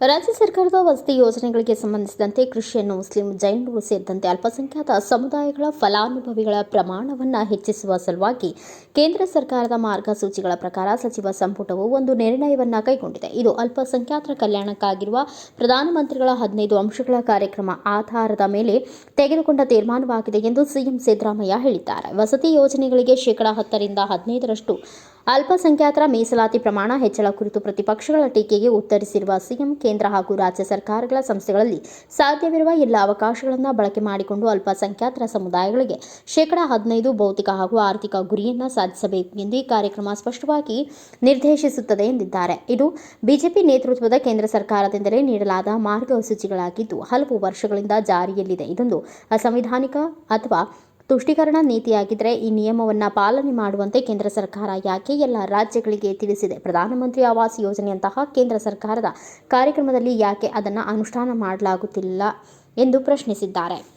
ರಾಜ್ಯ ಸರ್ಕಾರದ ವಸತಿ ಯೋಜನೆಗಳಿಗೆ ಸಂಬಂಧಿಸಿದಂತೆ ಕೃಷಿಯನ್ನು ಮುಸ್ಲಿಂ ಜೈನರು ಸೇರಿದಂತೆ ಅಲ್ಪಸಂಖ್ಯಾತ ಸಮುದಾಯಗಳ ಫಲಾನುಭವಿಗಳ ಪ್ರಮಾಣವನ್ನು ಹೆಚ್ಚಿಸುವ ಸಲುವಾಗಿ ಕೇಂದ್ರ ಸರ್ಕಾರದ ಮಾರ್ಗಸೂಚಿಗಳ ಪ್ರಕಾರ ಸಚಿವ ಸಂಪುಟವು ಒಂದು ನಿರ್ಣಯವನ್ನು ಕೈಗೊಂಡಿದೆ. ಇದು ಅಲ್ಪಸಂಖ್ಯಾತರ ಕಲ್ಯಾಣಕ್ಕಾಗಿರುವ ಪ್ರಧಾನಮಂತ್ರಿಗಳ ಹದಿನೈದು ಅಂಶಗಳ ಕಾರ್ಯಕ್ರಮ ಆಧಾರದ ಮೇಲೆ ತೆಗೆದುಕೊಂಡ ತೀರ್ಮಾನವಾಗಿದೆ ಎಂದು ಸಿಎಂ ಸಿದ್ದರಾಮಯ್ಯ ಹೇಳಿದ್ದಾರೆ. ವಸತಿ ಯೋಜನೆಗಳಿಗೆ ಶೇಕಡಾ ಹತ್ತರಿಂದ ಹದಿನೈದರಷ್ಟು ಅಲ್ಪಸಂಖ್ಯಾತರ ಮೀಸಲಾತಿ ಪ್ರಮಾಣ ಹೆಚ್ಚಳ ಕುರಿತು ಪ್ರತಿಪಕ್ಷಗಳ ಟೀಕೆಗೆ ಉತ್ತರಿಸಿರುವ ಸಿಎಂ ಕೇಂದ್ರ ಹಾಗೂ ರಾಜ್ಯ ಸರ್ಕಾರಗಳ ಸಂಸ್ಥೆಗಳಲ್ಲಿ ಸಾಧ್ಯವಿರುವ ಎಲ್ಲ ಅವಕಾಶಗಳನ್ನು ಬಳಕೆ ಮಾಡಿಕೊಂಡು ಅಲ್ಪಸಂಖ್ಯಾತರ ಸಮುದಾಯಗಳಿಗೆ ಶೇಕಡಾ ಹದಿನೈದು ಭೌತಿಕ ಹಾಗೂ ಆರ್ಥಿಕ ಗುರಿಯನ್ನು ಸಾಧಿಸಬೇಕು ಎಂದು ಈ ಕಾರ್ಯಕ್ರಮ ಸ್ಪಷ್ಟವಾಗಿ ನಿರ್ದೇಶಿಸುತ್ತದೆ ಎಂದಿದ್ದಾರೆ. ಇದು ಬಿಜೆಪಿ ನೇತೃತ್ವದ ಕೇಂದ್ರ ಸರ್ಕಾರದಿಂದಲೇ ನೀಡಲಾದ ಮಾರ್ಗಸೂಚಿಗಳಾಗಿದ್ದು ಹಲವು ವರ್ಷಗಳಿಂದ ಜಾರಿಯಲ್ಲಿದೆ. ಇದೊಂದು ಅಸಂವಿಧಾನಿಕ ಅಥವಾ ತುಷ್ಟೀಕರಣ ನೀತಿಯಾಗಿದ್ದರೆ ಈ ನಿಯಮವನ್ನು ಪಾಲನೆ ಮಾಡುವಂತೆ ಕೇಂದ್ರ ಸರ್ಕಾರ ಯಾಕೆ ಎಲ್ಲ ರಾಜ್ಯಗಳಿಗೆ ತಿಳಿಸಿದೆ? ಪ್ರಧಾನಮಂತ್ರಿ ಆವಾಸ್ ಯೋಜನೆಯಂತಹ ಕೇಂದ್ರ ಸರ್ಕಾರದ ಕಾರ್ಯಕ್ರಮದಲ್ಲಿ ಯಾಕೆ ಅದನ್ನು ಅನುಷ್ಠಾನ ಮಾಡಲಾಗುತ್ತಿಲ್ಲ ಎಂದು ಪ್ರಶ್ನಿಸಿದ್ದಾರೆ.